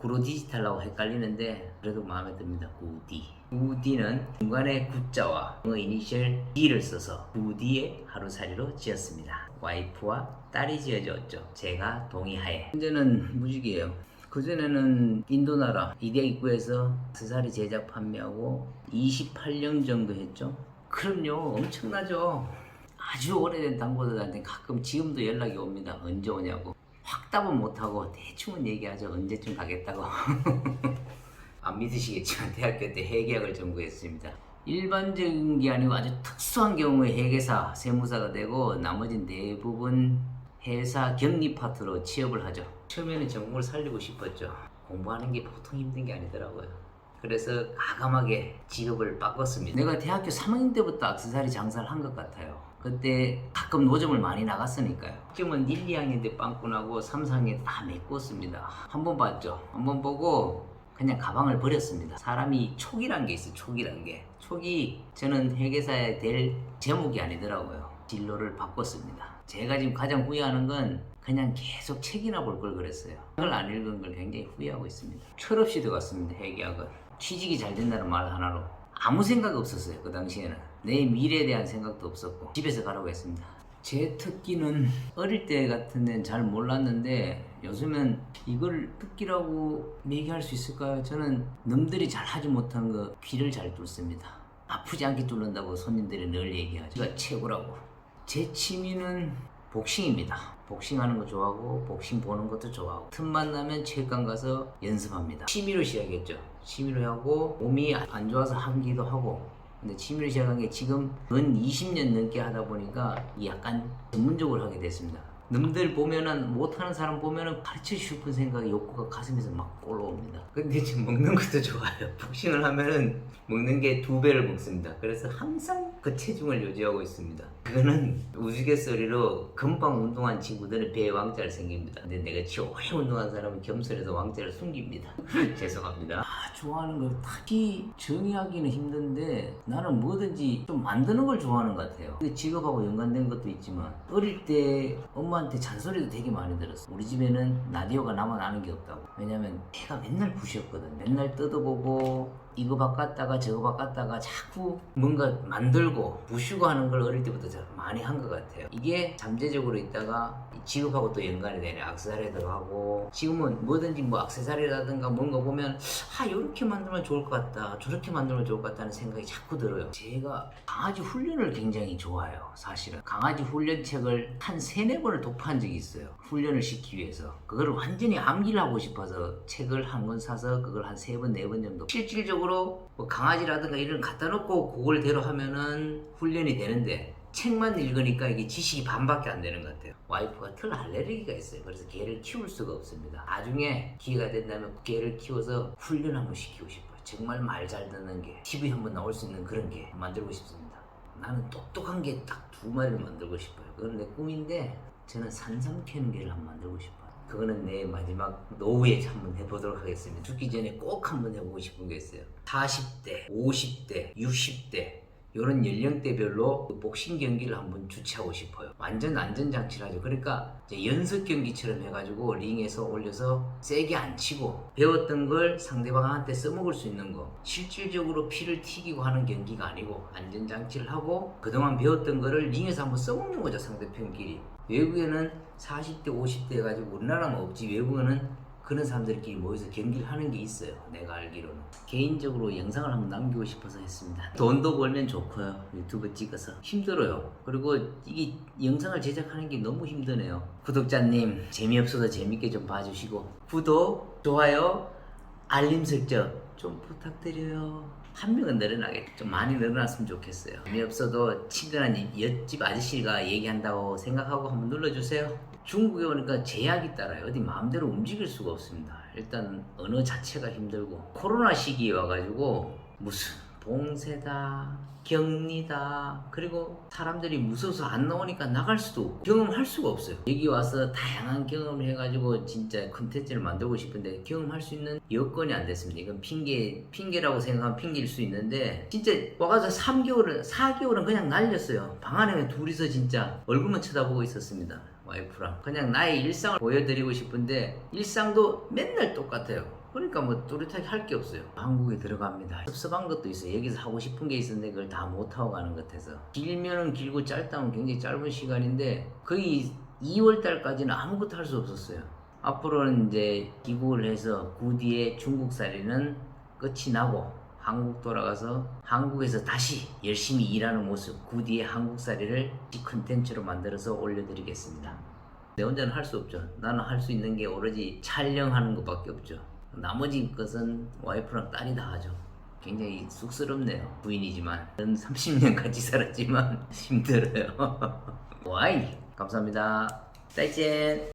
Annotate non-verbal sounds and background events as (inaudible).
구로 디지털하고 헷갈리는데 그래도 마음에 듭니다. 구디. 구디는 중간에 구자와 이니셜 D를 써서 구디의 하루살이로 지었습니다. 와이프와 딸이 지어줬죠. 제가 동의하에. 현재는 무직이에요. 그전에는 인도나라 이대 입구에서 스사리 제작 판매하고 28년 정도 했죠. 그럼요 엄청나죠. 아주 오래된 당구들한테 가끔 지금도 연락이 옵니다. 언제 오냐고. 확답은 못하고 대충은 얘기하죠. 언제쯤 가겠다고. (laughs) 안 믿으시겠지만 대학교 때 회계학을 전공했습니다. 일반적인 게 아니고 아주 특수한 경우에 회계사, 세무사가 되고 나머지는 대부분 회사 격리 파트로 취업을 하죠. 처음에는 전공을 살리고 싶었죠. 공부하는 게 보통 힘든 게 아니더라고요. 그래서 가감하게 직업을 바꿨습니다. 내가 대학교 3학년 때부터 악세사리 장사를 한 것 같아요. 그때 가끔 노점을 많이 나갔으니까요. 지금은 1, 2학년 때 빵꾸나고 3, 4학년 다 메꿨습니다. 한 번 봤죠. 한 번 보고 그냥 가방을 버렸습니다. 사람이 촉이란 게 있어요. 촉이란 게. 촉이 저는 회계사에 될 제목이 아니더라고요. 진로를 바꿨습니다. 제가 지금 가장 후회하는 건 그냥 계속 책이나 볼 걸 그랬어요. 그걸 안 읽은 걸 굉장히 후회하고 있습니다. 철없이 들어갔습니다. 회계학은. 취직이 잘 된다는 말 하나로 아무 생각 없었어요. 그 당시에는. 내 미래에 대한 생각도 없었고 집에서 가라고 했습니다. 제 특기는 어릴 때 같은 데는 잘 몰랐는데 요즘은 이걸 특기라고 얘기할 수 있을까요? 저는 남들이 잘 하지 못한 거 귀를 잘 뚫습니다. 아프지 않게 뚫는다고 손님들이 늘 얘기하죠. 제가 최고라고. 제 취미는 복싱입니다. 복싱하는 거 좋아하고 복싱 보는 것도 좋아하고 틈만 나면 체육관 가서 연습합니다. 취미로 시작했죠. 취미로 하고 몸이 안 좋아서 한기도 하고 근데 취미로 시작한 게 지금 근 20년 넘게 하다 보니까 약간 전문적으로 하게 됐습니다. 남들 보면은 못하는 사람 보면은 가르쳐 싶은 생각이 욕구가 가슴에서 막 올라옵니다. 근데 지금 먹는 것도 좋아요. (laughs) 복싱을 하면은 먹는 게 두 배를 먹습니다. 그래서 항상 그 체중을 유지하고 있습니다. 그거는 우스갯소리로 금방 운동한 친구들은 배에 왕자를 생깁니다. 근데 내가 지 오래 운동한 사람은 겸손해서 왕자를 숨깁니다. (laughs) 죄송합니다. 아, 좋아하는 걸 딱히 정의하기는 힘든데 나는 뭐든지 좀 만드는 걸 좋아하는 것 같아요. 그 직업하고 연관된 것도 있지만 어릴 때 엄마한테 잔소리도 되게 많이 들었어. 우리 집에는 라디오가 아는 게 없다고. 왜냐면 애가 맨날 부셨거든. 맨날 뜯어보고 이거 바꿨다가 저거 바꿨다가 자꾸 뭔가 만들고 부수고 하는 걸 어릴 때부터 저 많이 한 것 같아요. 이게 잠재적으로 있다가 이 직업하고 또 연관이 되네. 악세사리도 하고 지금은 뭐든지 뭐 악세사리라든가 뭔가 보면 아 이렇게 만들면 좋을 것 같다. 저렇게 만들면 좋을 것 같다는 생각이 자꾸 들어요. 제가 강아지 훈련을 굉장히 좋아해요. 사실은 강아지 훈련 책을 한 세네 번을 독파한 적이 있어요. 훈련을 시키기 위해서 그걸 완전히 암기를 하고 싶어서 책을 한 권 사서 그걸 한 세 번 네 번 정도 실질적으로 뭐 강아지라든가 이런 거 갖다 놓고 그걸 대로 하면은 훈련이 되는데 책만 읽으니까 이게 지식이 반밖에 안 되는 것 같아요. 와이프가 털 알레르기가 있어요. 그래서 개를 키울 수가 없습니다. 나중에 기회가 된다면 개를 키워서 훈련 한번 시키고 싶어요. 정말 말 잘 듣는 게 TV 한번 나올 수 있는 그런 게 만들고 싶습니다. 나는 똑똑한 게 딱 두 마리를 만들고 싶어요. 그건 내 꿈인데 저는 산삼 캐는 개를 한번 만들고 싶어요. 그거는 내 마지막 노후에 한번 해보도록 하겠습니다. 죽기 전에 꼭 한번 해보고 싶은 게 있어요. 40대, 50대, 60대 이런 연령대별로 그 복싱 경기를 한번 주최하고 싶어요. 완전 안전장치를 하죠. 그러니까 연습 경기처럼 해가지고 링에서 올려서 세게 안 치고 배웠던 걸 상대방한테 써먹을 수 있는 거. 실질적으로 피를 튀기고 하는 경기가 아니고 안전장치를 하고 그동안 배웠던 거를 링에서 한번 써먹는 거죠. 상대편끼리. 외국에는 40대, 50대 해가지고 우리나라는 없지. 외국에는 그런 사람들끼리 모여서 경기를 하는 게 있어요. 내가 알기로는. 개인적으로 영상을 한번 남기고 싶어서 했습니다. (laughs) 돈도 벌면 좋고요. 유튜브 찍어서. 힘들어요. 그리고 이게 영상을 제작하는 게 너무 힘드네요. 구독자님, 재미없어도 재밌게 좀 봐주시고, 구독, 좋아요, 알림 설정 좀 부탁드려요. 한 명은 늘어나게 좀 많이 늘어났으면 좋겠어요. 재미없어도 친근한 옆집 아저씨가 얘기한다고 생각하고 한번 눌러주세요. 중국에 오니까 제약이 따라요. 어디 마음대로 움직일 수가 없습니다. 일단 언어 자체가 힘들고 코로나 시기에 와가지고 무슨 봉쇄다 격리다 그리고 사람들이 무서워서 안 나오니까 나갈 수도 없고 경험할 수가 없어요 여기 와서 다양한 경험을 해가지고 진짜 컨텐츠를 만들고 싶은데 경험할 수 있는 여건이 안 됐습니다 이건 핑계 핑계라고 생각하면 핑계일 수 있는데 진짜 와가지고 3개월은 4개월은 그냥 날렸어요 방 안에 둘이서 진짜 얼굴만 쳐다보고 있었습니다 와이프랑 그냥 나의 일상을 보여드리고 싶은데 일상도 맨날 똑같아요 그러니까 뭐 뚜렷하게 할 게 없어요. 한국에 들어갑니다. 섭섭한 것도 있어요. 여기서 하고 싶은 게 있었는데 그걸 다 못하고 가는 것 같아서. 길면은 길고 짧다면 굉장히 짧은 시간인데 거의 2월 달까지는 아무것도 할 수 없었어요. 앞으로는 이제 귀국을 해서 그 뒤에 중국 살이는 끝이 나고 한국 돌아가서 한국에서 다시 열심히 일하는 모습 그 뒤에 한국살이를 컨텐츠로 만들어서 올려드리겠습니다. 내 혼자는 할 수 없죠. 나는 할 수 있는 게 오로지 촬영하는 것밖에 없죠. 나머지 것은 와이프랑 딸이 다 하죠. 굉장히 쑥스럽네요. 부인이지만. 전 30년 같이 살았지만 (laughs) 힘들어요. (laughs) 와이! 감사합니다. 再见!